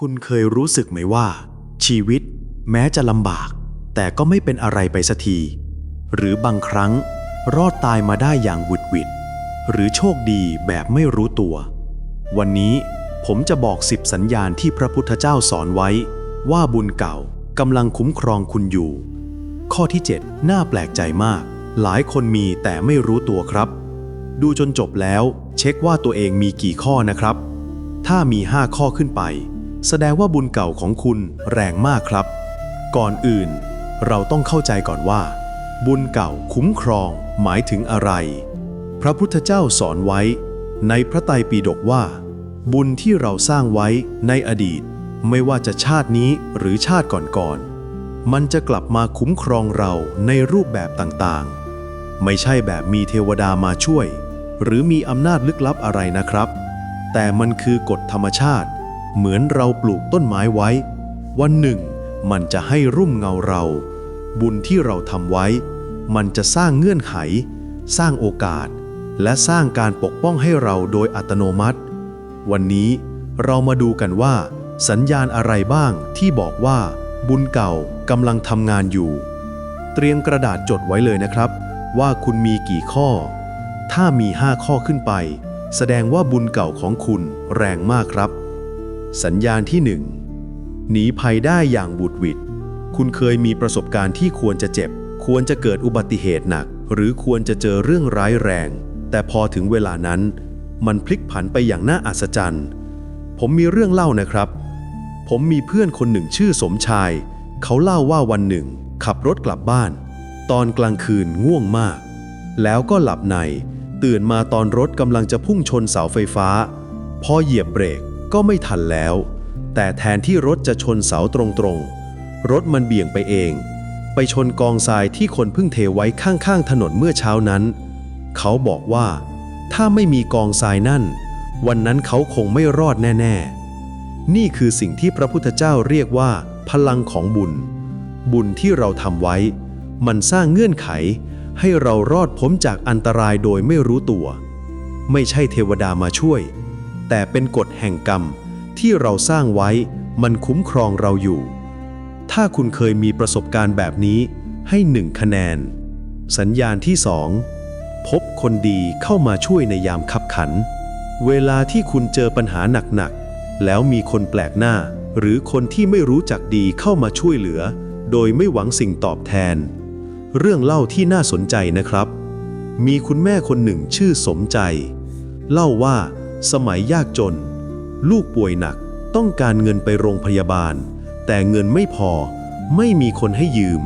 คุณเคยรู้สึกไหมว่า ชีวิตแม้จะลำบาก แต่ก็ไม่เป็นอะไรไปสักที หรือบางครั้ง รอดตายมาได้อย่างหวุดหวิดหรือโชคดีแบบไม่รู้ตัว วันนี้ผมจะบอกสิบสัญญาณที่พระพุทธเจ้าสอนไว้ ว่าบุญเก่ากำลังคุ้มครองคุณอยู่ ข้อที่ 7 น่าแปลกใจมาก หลายคนมีแต่ไม่รู้ตัวครับ ดูจนจบแล้ว เช็คว่าตัวเองมีกี่ข้อนะครับ ถ้ามี 5 ข้อขึ้นไป แสดงว่าบุญเก่าของคุณแรงมากครับ ก่อนอื่น เราต้องเข้าใจก่อนว่า บุญเก่าคุ้มครองหมายถึงอะไร พระพุทธเจ้าสอนไว้ ในพระไตรปิฎกว่า บุญที่เราสร้างไว้ในอดีต ไม่ว่าจะชาตินี้หรือชาติก่อนๆมันจะกลับมาคุ้มครองเราในรูปแบบต่างๆ ไม่ใช่แบบมีเทวดามาช่วย หรือมีอำนาจลึกลับอะไรนะครับ แต่มันคือกฎธรรมชาติ เหมือนเราปลูกต้นไม้ไว้ วันหนึ่ง มันจะให้รุ่มเงาเรา บุญที่เราทำไว้ มันจะสร้างเงื่อนไข สร้างโอกาส และสร้างการปกป้องให้เราโดยอัตโนมัติ วันนี้เรามาดูกันว่า สัญญาณอะไรบ้างที่บอกว่า บุญเก่ากำลังทำงานอยู่ เตรียมกระดาษจดไว้เลยนะครับ ว่าคุณมีกี่ข้อ ถ้ามี 5 ข้อขึ้นไป แสดงว่าบุญเก่าของคุณแรงมากครับ สัญญาณที่ 1 หนีภัยได้อย่างบุดหวิดคุณเคยมีประสบการณ์ที่ควรจะเจ็บ ควรจะเกิดอุบัติเหตุหนัก หรือควรจะเจอเรื่องร้ายแรง แต่พอถึงเวลานั้น มันพลิกผันไปอย่างน่าอัศจรรย์ ผมมีเรื่องเล่านะครับ ผมมีเพื่อนคนหนึ่งชื่อสมชาย เขาเล่าว่าวันหนึ่ง ขับรถกลับบ้าน ตอนกลางคืนง่วงมาก แล้วก็หลับใน ตื่นมาตอนรถกำลังจะพุ่งชนเสาไฟฟ้า พอเหยียบเบรก ก็ไม่ทันแล้ว แต่แทนที่รถจะชนเสาตรงๆ รถมันเบี่ยงไปเอง ไปชนกองทรายที่คนเพิ่งเทไว้ข้างๆถนนเมื่อเช้านั้น เขาบอกว่า ถ้าไม่มีกองทรายนั่น วันนั้นเขาคงไม่รอดแน่ๆ นี่คือสิ่งที่พระพุทธเจ้าเรียกว่า พลังของบุญ บุญที่เราทำไว้ มันสร้างเงื่อนไข ให้เรารอดพ้นจากอันตรายโดยไม่รู้ตัว ไม่ใช่เทวดามาช่วย แต่เป็นกฎแห่งกรรมที่เราสร้างไว้มันคุ้มครองเราอยู่ ถ้าคุณเคยมีประสบการณ์แบบนี้ให้หนึ่งคะแนน สัญญาณที่สองพบคนดีเข้ามาช่วยในยามขับขัน เวลาที่คุณเจอปัญหาหนักๆ แล้วมีคนแปลกหน้า หรือคนที่ไม่รู้จักดีเข้ามาช่วยเหลือ โดยไม่หวังสิ่งตอบแทน เรื่องเล่าที่น่าสนใจนะครับ มีคุณแม่คนหนึ่งชื่อสมใจ เล่าว่า สมัยยากจน ลูกป่วยหนักต้องการเงินไปโรงพยาบาล แต่เงินไม่พอ ไม่มีคนให้ยืม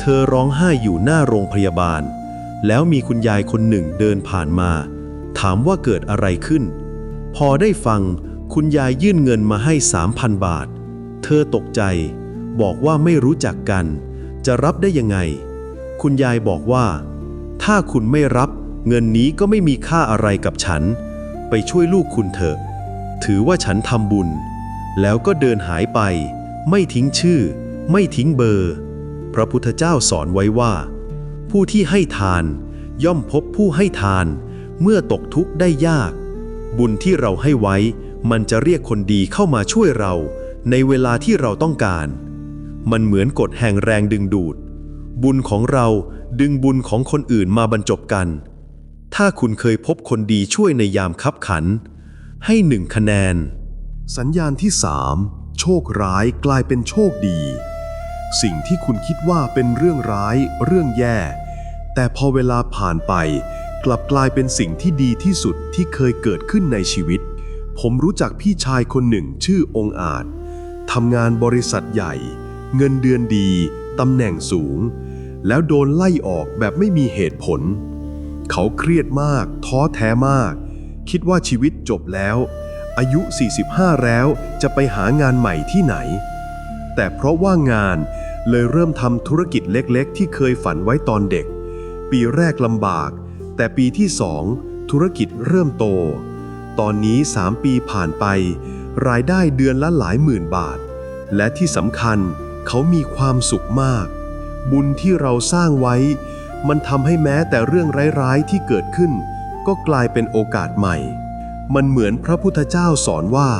เธอร้องไห้อยู่หน้าโรงพยาบาล แล้วมีคุณยายคนหนึ่งเดินผ่านมา ถามว่าเกิดอะไรขึ้น พอได้ฟังคุณยายยื่นเงินมาให้3,000บาท เธอตกใจ บอกว่าไม่รู้จักกัน จะรับได้ยังไง คุณยายบอกว่า ถ้าคุณไม่รับ เงินนี้ก็ไม่มีค่าอะไรกับฉัน ไปช่วยลูกคุณเถอะ ถือว่าฉันทำบุญ แล้วก็เดินหายไป ไม่ทิ้งชื่อ ไม่ทิ้งเบอร์ พระพุทธเจ้าสอนไว้ว่า ผู้ที่ให้ทาน ย่อมพบผู้ให้ทาน เมื่อตกทุกข์ได้ยาก บุญที่เราให้ไว้ มันจะเรียกคนดีเข้ามาช่วยเรา ในเวลาที่เราต้องการ มันเหมือนกฎแห่งแรงดึงดูด บุญของเราดึงบุญของคนอื่นมาบรรจบกัน ถ้าคุณเคยพบคนดีช่วยในยามคับขัน ให้หนึ่งคะแนน สัญญาณที่ 3 โชคร้ายกลายเป็นโชคดี สิ่งที่คุณคิดว่าเป็นเรื่องร้าย เรื่องแย่ แต่พอเวลาผ่านไป กลับกลายเป็นสิ่งที่ดีที่สุดที่เคยเกิดขึ้นในชีวิต ผมรู้จักพี่ชายคนหนึ่งชื่อองอาจทำงานบริษัทใหญ่ เงินเดือนดีตำแหน่งสูง แล้วโดนไล่ออกแบบไม่มีเหตุผล เขาเครียดมาก ท้อแท้มาก คิดว่าชีวิตจบแล้ว อายุ 45 แล้วจะไปหางานใหม่ที่ไหน แต่เพราะว่างานเลยเริ่มทำธุรกิจเล็กๆ ที่เคยฝันไว้ตอนเด็ก ปีแรกลำบาก แต่ปีที่สองธุรกิจเริ่มโต ตอนนี้ 3 ปีผ่านไป รายได้เดือนละหลายหมื่นบาท และที่สำคัญเขามีความสุขมาก บุญที่เราสร้างไว้ มันทำให้แม้แต่เรื่องร้ายๆที่เกิดขึ้น ก็กลายเป็นโอกาสใหม่ มันเหมือนพระพุทธเจ้าสอนว่า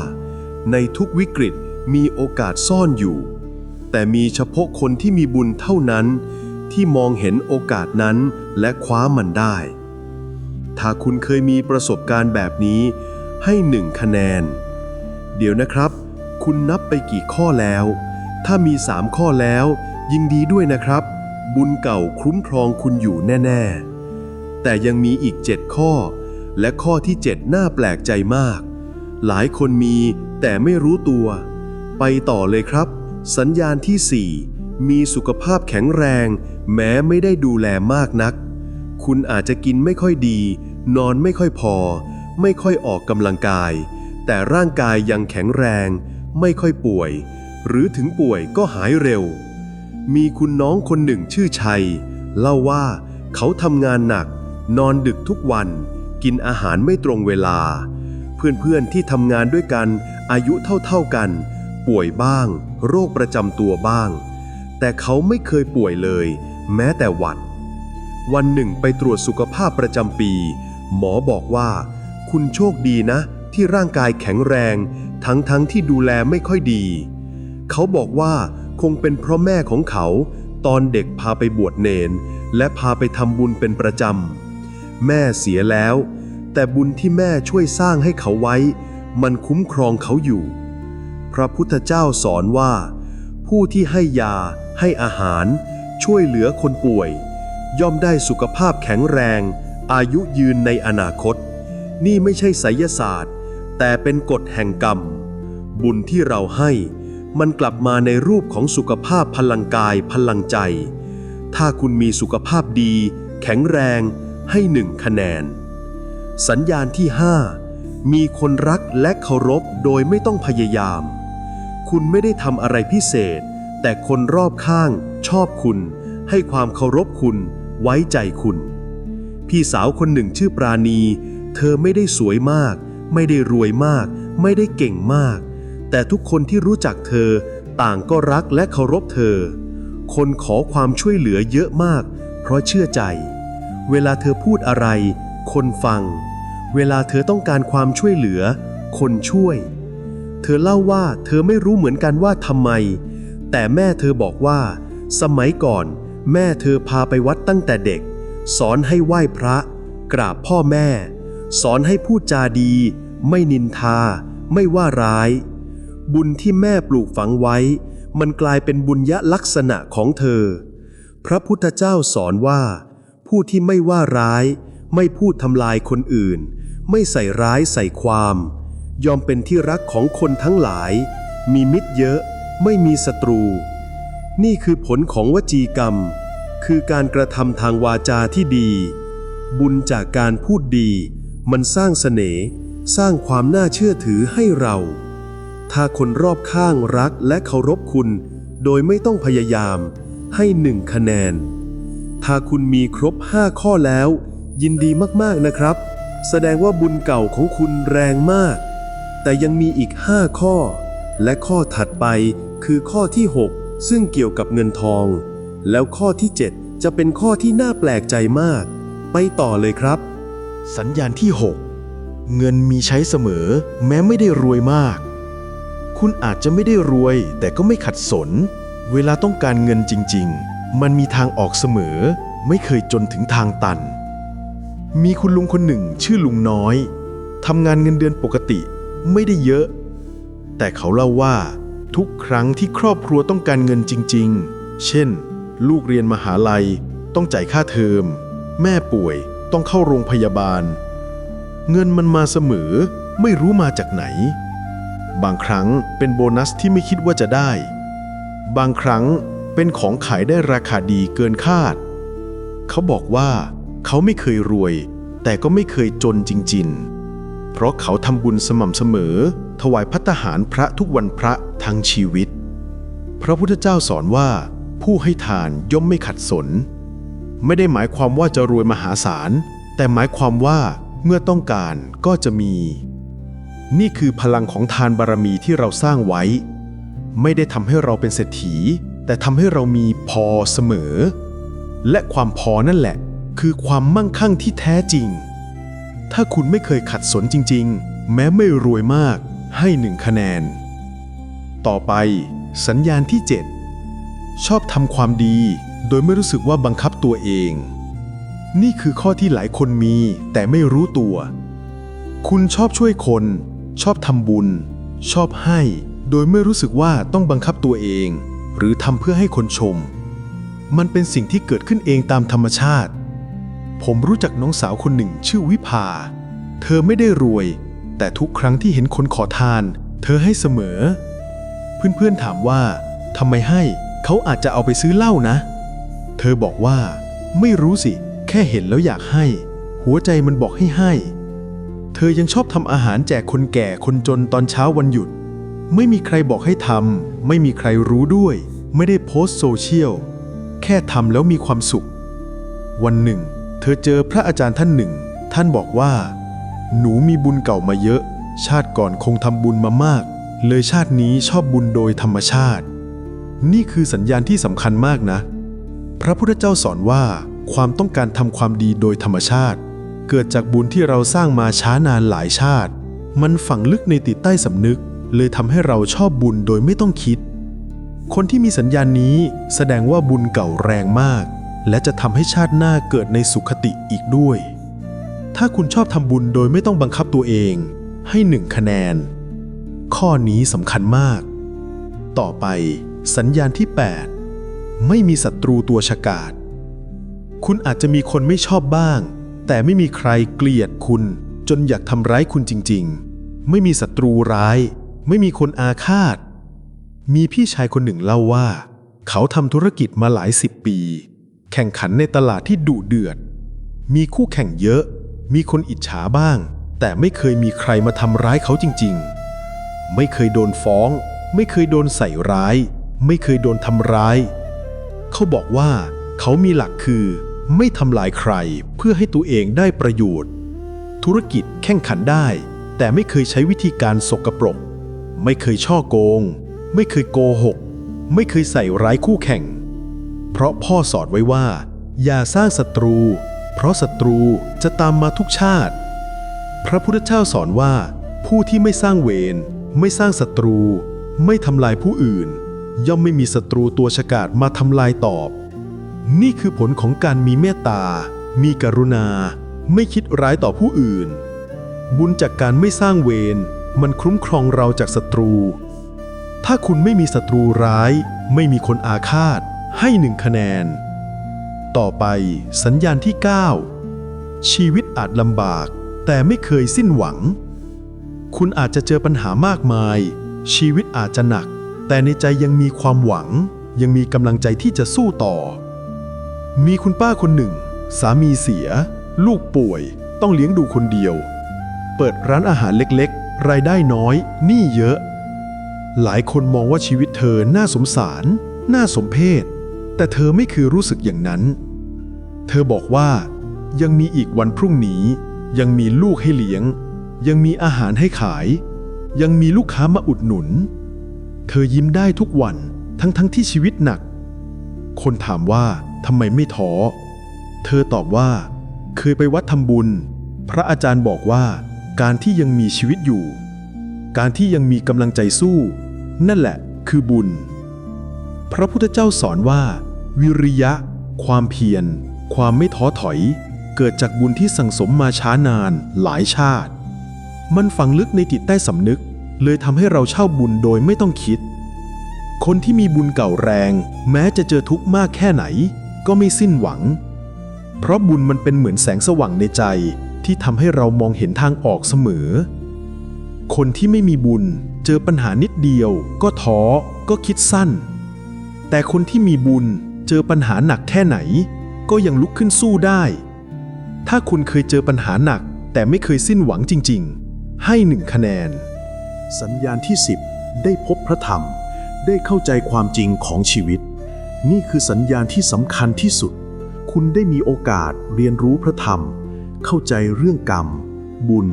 ในทุกวิกฤตมีโอกาสซ่อนอยู่ แต่มีเฉพาะคนที่มีบุญเท่านั้น ที่มองเห็นโอกาสนั้นและคว้ามันได้ ถ้าคุณเคยมีประสบการณ์แบบนี้ ให้หนึ่งคะแนน เดี๋ยวนะครับ คุณนับไปกี่ข้อแล้ว ถ้ามีสามข้อแล้ว ยิงดีด้วยนะครับ บุญเก่าคุ้มครองคุณอยู่แน่ ๆ แต่ยังมีอีกเจ็ดข้อ และข้อที่เจ็ดน่าแปลกใจมาก หลายคนมีแต่ไม่รู้ตัว ไปต่อเลยครับ สัญญาณที่ 4 มีสุขภาพแข็งแรง แม้ไม่ได้ดูแลมากนัก คุณอาจจะกินไม่ค่อยดี นอนไม่ค่อยพอ ไม่ค่อยออกกำลังกาย แต่ร่างกายยังแข็งแรง ไม่ค่อยป่วย หรือถึงป่วยก็หายเร็ว มีคุณน้องคนหนึ่งชื่อชัย เล่าว่าเขาทำงานหนัก นอนดึกทุกวัน กินอาหารไม่ตรงเวลา เพื่อนๆที่ทำงานด้วยกัน อายุเท่าๆกัน ป่วยบ้าง โรคประจำตัวบ้าง แต่เขาไม่เคยป่วยเลย แม้แต่หวัด วันหนึ่งไปตรวจสุขภาพประจำปี หมอบอกว่า คุณโชคดีนะ ที่ร่างกายแข็งแรง ทั้งๆทที่ดูแลไม่ค่อยดี เขาบอกว่า คงเป็นเพราะแม่ของเขา ตอนเด็กพาไปบวชเนน และพาไปทำบุญเป็นประจำ แม่เสียแล้ว แต่บุญที่แม่ช่วยสร้างให้เขาไว้ มันคุ้มครองเขาอยู่ พระพุทธเจ้าสอนว่า ผู้ที่ให้ยา ให้อาหาร ช่วยเหลือคนป่วย ย่อมได้สุขภาพแข็งแรง อายุยืนในอนาคต นี่ไม่ใช่ไสยศาสตร์ แต่เป็นกฎแห่งกรรม บุญที่เราให้ มันกลับมาในรูปของสุขภาพพลังกายพลังใจ ถ้าคุณมีสุขภาพดี แข็งแรงให้หนึ่งคะแนน สัญญาณที่ 5 มีคนรักและเคารพโดยไม่ต้องพยายาม คุณไม่ได้ทำอะไรพิเศษ แต่คนรอบข้างชอบคุณ ให้ความเคารพคุณ ไว้ใจคุณ พี่สาวคนหนึ่งชื่อปราณี เธอไม่ได้สวยมาก ไม่ได้รวยมาก ไม่ได้เก่งมาก แต่ทุกคนที่รู้จักเธอต่างก็รักและเคารพเธอ คนขอความช่วยเหลือเยอะมาก เพราะเชื่อใจ เวลาเธอพูดอะไร คนฟัง เวลาเธอต้องการความช่วยเหลือ คนช่วย เธอเล่าว่าเธอไม่รู้เหมือนกันว่าทำไม แต่แม่เธอบอกว่า สมัยก่อน แม่เธอพาไปวัดตั้งแต่เด็ก สอนให้ไหว้พระ กราบพ่อแม่ สอนให้พูดจาดี ไม่นินทา ไม่ว่าร้าย บุญที่แม่ปลูกฝังไว้ มันกลายเป็นบุญยลักษณะของเธอ พระพุทธเจ้าสอนว่า ผู้ที่ไม่ว่าร้าย ไม่พูดทำลายคนอื่น ไม่ใส่ร้ายใส่ความ ยอมเป็นที่รักของคนทั้งหลาย มีมิตรเยอะ ไม่มีศัตรู นี่คือผลของวจีกรรม คือการกระทำทางวาจาที่ดี บุญจากการพูดดี มันสร้างเสน่ห์สร้างความน่าเชื่อถือให้เรา ถ้าคนรอบข้างรักและเคารพคุณ โดยไม่ต้องพยายาม ให้หนึ่งคะแนน ถ้าคุณมีครบ 5 ข้อแล้ว ยินดีมากๆนะครับ แสดงว่าบุญเก่าของคุณแรงมาก แต่ยังมีอีก 5 ข้อ และข้อถัดไปคือข้อที่ 6 ซึ่งเกี่ยวกับเงินทอง แล้วข้อที่ 7 จะเป็นข้อที่น่าแปลกใจมาก ไปต่อเลยครับ สัญญาณที่ 6 เงินมีใช้เสมอ แม้ไม่ได้รวยมาก คุณอาจจะไม่ได้รวย แต่ก็ไม่ขัดสน เวลาต้องการเงินจริง ๆ มันมีทางออกเสมอ ไม่เคยจนถึงทางตัน มีคุณลุงคนหนึ่งชื่อลุงน้อยทำงานเงินเดือนปกติไม่ได้เยอะ แต่เขาเล่าว่า ทุกครั้งที่ครอบครัวต้องการเงินจริง ๆ เช่น ลูกเรียนมหาลัย ต้องจ่ายค่าเทอม แม่ป่วยต้องเข้าโรงพยาบาล เงินมันมาเสมอไม่รู้มาจากไหน บางครั้งเป็นโบนัสที่ไม่คิดว่าจะได้ บางครั้งเป็นของขายได้ราคาดีเกินคาด เขาบอกว่าเขาไม่เคยรวย แต่ก็ไม่เคยจนจริง ๆ เพราะเขาทำบุญสม่ำเสมอ ถวายพัตตาหารพระทุกวันพระทั้งชีวิต พระพุทธเจ้าสอนว่า ผู้ให้ทานย่อมไม่ขัดสน ไม่ได้หมายความว่าจะรวยมหาศาล แต่หมายความว่าเมื่อต้องการก็จะมี นี่คือพลังของทานบารมีที่เราสร้างไว้ ไม่ได้ทำให้เราเป็นเศรษฐี แต่ทำให้เรามีพอเสมอ และความพอนั่นแหละ คือความมั่งคั่งที่แท้จริง ถ้าคุณไม่เคยขัดสนจริง ๆ แม้ไม่รวยมากให้หนึ่งคะแนน ต่อไป สัญญาณที่ 7 ชอบทำความดี โดยไม่รู้สึกว่าบังคับตัวเอง นี่คือข้อที่หลายคนมีแต่ไม่รู้ตัว คุณชอบช่วยคน ชอบทำบุญ ชอบให้ โดยไม่รู้สึกว่าต้องบังคับตัวเอง หรือทำเพื่อให้คนชม มันเป็นสิ่งที่เกิดขึ้นเองตามธรรมชาติ ผมรู้จักน้องสาวคนหนึ่งชื่อวิภา เธอไม่ได้รวย แต่ทุกครั้งที่เห็นคนขอทาน เธอให้เสมอ เพื่อนๆถามว่าทำไมให้เขาอาจจะเอาไปซื้อเหล้านะ เธอบอกว่า ไม่รู้สิ แค่เห็นแล้วอยากให้ หัวใจมันบอกให้ให้ เธอยังชอบทำอาหารแจกคนแก่คนจนตอนเช้าวันหยุด ไม่มีใครบอกให้ทำไม่มีใครรู้ด้วย ไม่ได้โพสต์โซเชียล แค่ทำแล้วมีความสุข วันหนึ่ง เธอเจอพระอาจารย์ท่านหนึ่ง ท่านบอกว่า หนูมีบุญเก่ามาเยอะ ชาติก่อนคงทำบุญมามาก เลยชาตินี้ชอบบุญโดยธรรมชาติ นี่คือสัญญาณที่สำคัญมากนะ พระพุทธเจ้าสอนว่าความต้องการทำความดีโดยธรรมชาติ เกิดจากบุญที่เราสร้างมาช้านานหลายชาติ มันฝังลึกในติดใต้สำนึก เลยทำให้เราชอบบุญโดยไม่ต้องคิด คนที่มีสัญญาณนี้แสดงว่าบุญเก่าแรงมาก และจะทำให้ชาติหน้าเกิดในสุขติอีกด้วย ถ้าคุณชอบทำบุญโดยไม่ต้องบังคับตัวเอง ให้หนึ่งคะแนน ข้อนี้สำคัญมาก ต่อไป สัญญาณที่ 8 ไม่มีศัตรูตัวฉกาจคุณอาจจะมีคนไม่ชอบบ้าง แต่ไม่มีใครเกลียดคุณ จนอยากทำร้ายคุณจริง ๆ ไม่มีศัตรูร้าย ไม่มีคนอาฆาต มีพี่ชายคนหนึ่งเล่าว่า เขาทำธุรกิจมาหลายสิบปี แข่งขันในตลาดที่ดุเดือด มีคู่แข่งเยอะ มีคนอิจฉาบ้าง แต่ไม่เคยมีใครมาทำร้ายเขาจริง ๆ ไม่เคยโดนฟ้อง ไม่เคยโดนใส่ร้าย ไม่เคยโดนทำร้าย เขาบอกว่า เขามีหลักคือ ไม่ทำลายใครเพื่อให้ตัวเองได้ประโยชน์ ธุรกิจแข่งขันได้ แต่ไม่เคยใช้วิธีการสกปรก ไม่เคยช่อโกง ไม่เคยโกหก ไม่เคยใส่ร้ายคู่แข่ง เพราะพ่อสอนไว้ว่า อย่าสร้างศัตรู เพราะศัตรูจะตามมาทุกชาติ พระพุทธเจ้าสอนว่า ผู้ที่ไม่สร้างเวรไม่สร้างศัตรู ไม่ทำลายผู้อื่น ย่อมไม่มีศัตรูตัวฉกาจมาทำลายตอบ นี่คือผลของการมีเมตตา มีกรุณา ไม่คิดร้ายต่อผู้อื่น บุญจากการไม่สร้างเวร มันคุ้มครองเราจากศัตรู ถ้าคุณไม่มีศัตรูร้าย ไม่มีคนอาฆาต ให้หนึ่งคะแนน ต่อไปสัญญาณที่ 9 ชีวิตอาจลำบาก แต่ไม่เคยสิ้นหวัง คุณอาจจะเจอปัญหามากมาย ชีวิตอาจจะหนัก แต่ในใจยังมีความหวัง ยังมีกำลังใจที่จะสู้ต่อ มีคุณป้าคนหนึ่ง สามีเสีย ลูกป่วย ต้องเลี้ยงดูคนเดียว เปิดร้านอาหารเล็กๆ รายได้น้อยหนี้เยอะ หลายคนมองว่าชีวิตเธอน่าสงสาร น่าสมเพชแต่เธอไม่เคยรู้สึกอย่างนั้น เธอบอกว่า ยังมีอีกวันพรุ่งนี้ ยังมีลูกให้เลี้ยง ยังมีอาหารให้ขาย ยังมีลูกค้ามาอุดหนุน เธอยิ้มได้ทุกวันทั้งๆทที่ชีวิตหนัก คนถามว่า ทำไมไม่ท้อ เธอตอบว่า เคยไปวัดทำบุญ พระอาจารย์บอกว่า การที่ยังมีชีวิตอยู่ การที่ยังมีกำลังใจสู้ นั่นแหละคือบุญ พระพุทธเจ้าสอนว่า วิริยะ ความเพียร ความไม่ท้อถอย เกิดจากบุญที่สั่งสมมาช้านานหลายชาติ มันฝังลึกในจิตใต้สำนึก เลยทำให้เราเช่าบุญโดยไม่ต้องคิด คนที่มีบุญเก่าแรง แม้จะเจอทุกข์มากแค่ไหน ก็ไม่สิ้นหวัง เพราะบุญมันเป็นเหมือนแสงสว่างในใจที่ทำให้เรามองเห็นทางออกเสมอ คนที่ไม่มีบุญเจอปัญหานิดเดียว ก็ท้อก็คิดสั้น แต่คนที่มีบุญเจอปัญหาหนักแค่ไหน ก็ยังลุกขึ้นสู้ได้ ถ้าคุณเคยเจอปัญหาหนัก แต่ไม่เคยสิ้นหวังจริง ๆ ให้หนึ่งคะแนน สัญญาณที่ 10 ได้พบพระธรรม ได้เข้าใจความจริงของชีวิต นี่คือสัญญาณที่สำคัญที่สุด คุณได้มีโอกาสเรียนรู้พระธรรม เข้าใจเรื่องกรรม บุญ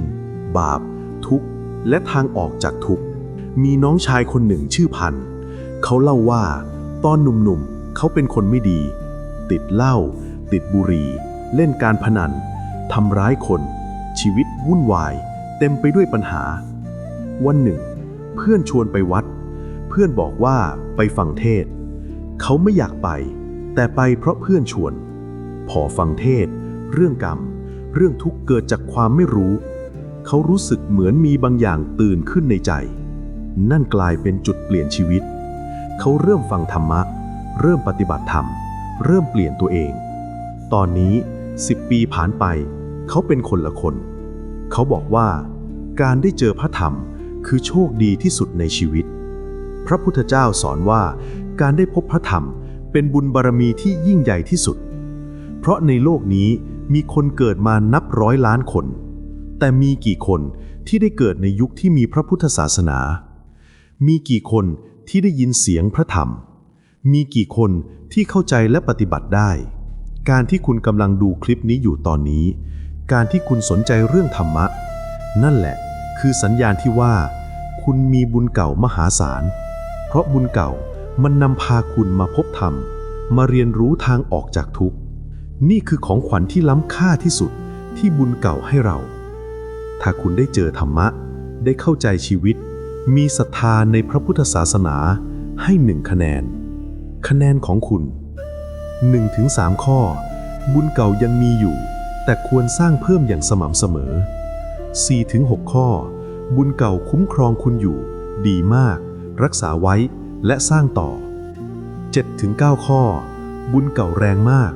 บาป ทุกข์ และทางออกจากทุกข์ มีน้องชายคนหนึ่งชื่อพัน เขาเล่าว่า ตอนหนุ่มๆ เขาเป็นคนไม่ดี ติดเหล้า ติดบุหรี่ เล่นการพนัน ทำร้ายคน ชีวิตวุ่นวาย เต็มไปด้วยปัญหา วันหนึ่ง เพื่อนชวนไปวัด เพื่อนบอกว่าไปฟังเทศ เขาไม่อยากไป แต่ไปเพราะเพื่อนชวน พอฟังเทศ เรื่องกรรม เรื่องทุกข์เกิดจากความไม่รู้ เขารู้สึกเหมือนมีบางอย่างตื่นขึ้นในใจ นั่นกลายเป็นจุดเปลี่ยนชีวิต เขาเริ่มฟังธรรมะ เริ่มปฏิบัติธรรม เริ่มเปลี่ยนตัวเอง ตอนนี้ 10 ปีผ่านไป เขาเป็นคนละคน เขาบอกว่าการได้เจอพระธรรมคือโชคดีที่สุดในชีวิต พระพุทธเจ้าสอนว่า การได้พบพระธรรมเป็นบุญบารมีที่ยิ่งใหญ่ที่สุด เพราะในโลกนี้มีคนเกิดมานับร้อยล้านคน แต่มีกี่คนที่ได้เกิดในยุคที่มีพระพุทธศาสนา มีกี่คนที่ได้ยินเสียงพระธรรม มีกี่คนที่เข้าใจและปฏิบัติได้ การที่คุณกำลังดูคลิปนี้อยู่ตอนนี้ การที่คุณสนใจเรื่องธรรมะ นั่นแหละ คือสัญญาณที่ว่า คุณมีบุญเก่ามหาศาล เพราะบุญเก่า มันนำพาคุณมาพบธรรม มาเรียนรู้ทางออกจากทุกข์ นี่คือของขวัญที่ล้ำค่าที่สุดที่บุญเก่าให้เรา ถ้าคุณได้เจอธรรมะ ได้เข้าใจชีวิต มีศรัทธาในพระพุทธศาสนาให้หนึ่งคะแนน คะแนนของคุณ 1-3 ข้อ บุญเก่ายังมีอยู่ แต่ควรสร้างเพิ่มอย่างสม่ำเสมอ 4-6 ข้อ บุญเก่าคุ้มครองคุณอยู่ ดีมาก รักษาไว้ และสร้างต่อ 7-9 ข้อ บุญเก่าแรงมาก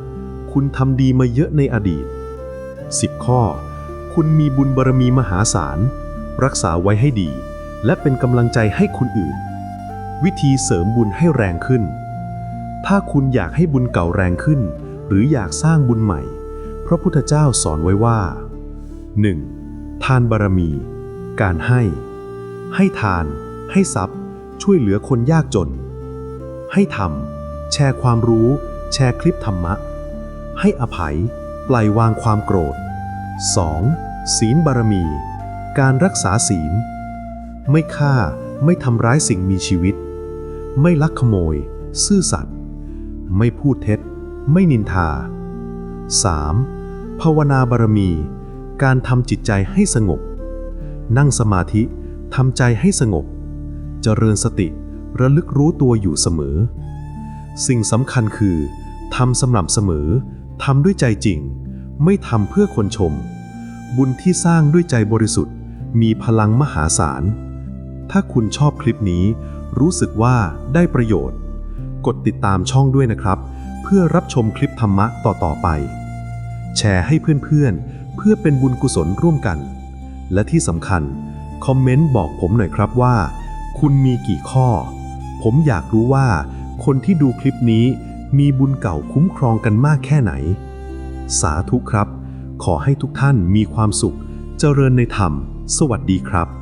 คุณทำดีมาเยอะในอดีต 10 ข้อ คุณมีบุญบารมีมหาศาล รักษาไว้ให้ดี และเป็นกำลังใจให้คนอื่น วิธีเสริมบุญให้แรงขึ้น ถ้าคุณอยากให้บุญเก่าแรงขึ้น หรืออยากสร้างบุญใหม่ พระพุทธเจ้าสอนไว้ว่า 1. ทานบารมี การให้ ให้ทาน ให้ทรัพย์ ช่วยเหลือคนยากจน ให้ทำแชร์ความรู้ แชร์คลิปธรรมะ ให้อภัย ปล่อยวางความโกรธ 2. ศีลบารมี การรักษาศีล ไม่ฆ่าไม่ทำร้ายสิ่งมีชีวิต ไม่ลักขโมย ซื่อสัตย์ไม่พูดเท็จ ไม่นินทา 3. ภาวนาบารมี การทำจิตใจให้สงบ นั่งสมาธิทำใจให้สงบ เจริญสติ ระลึกรู้ตัวอยู่เสมอ สิ่งสำคัญคือทำสม่ำเสมอทำด้วยใจจริง ไม่ทำเพื่อคนชม บุญที่สร้างด้วยใจบริสุทธิ์ มีพลังมหาศาล ถ้าคุณชอบคลิปนี้ รู้สึกว่าได้ประโยชน์ กดติดตามช่องด้วยนะครับ เพื่อรับชมคลิปธรรมะต่อๆไป แชร์ให้เพื่อนๆ เพื่อเป็นบุญกุศลร่วมกัน และที่สำคัญ คอมเมนต์บอกผมหน่อยครับว่า คุณมีกี่ข้อ ผมอยากรู้ว่า คนที่ดูคลิปนี้มีบุญเก่าคุ้มครองกันมากแค่ไหน สาธุครับ ขอให้ทุกท่านมีความสุข เจริญในธรรม สวัสดีครับ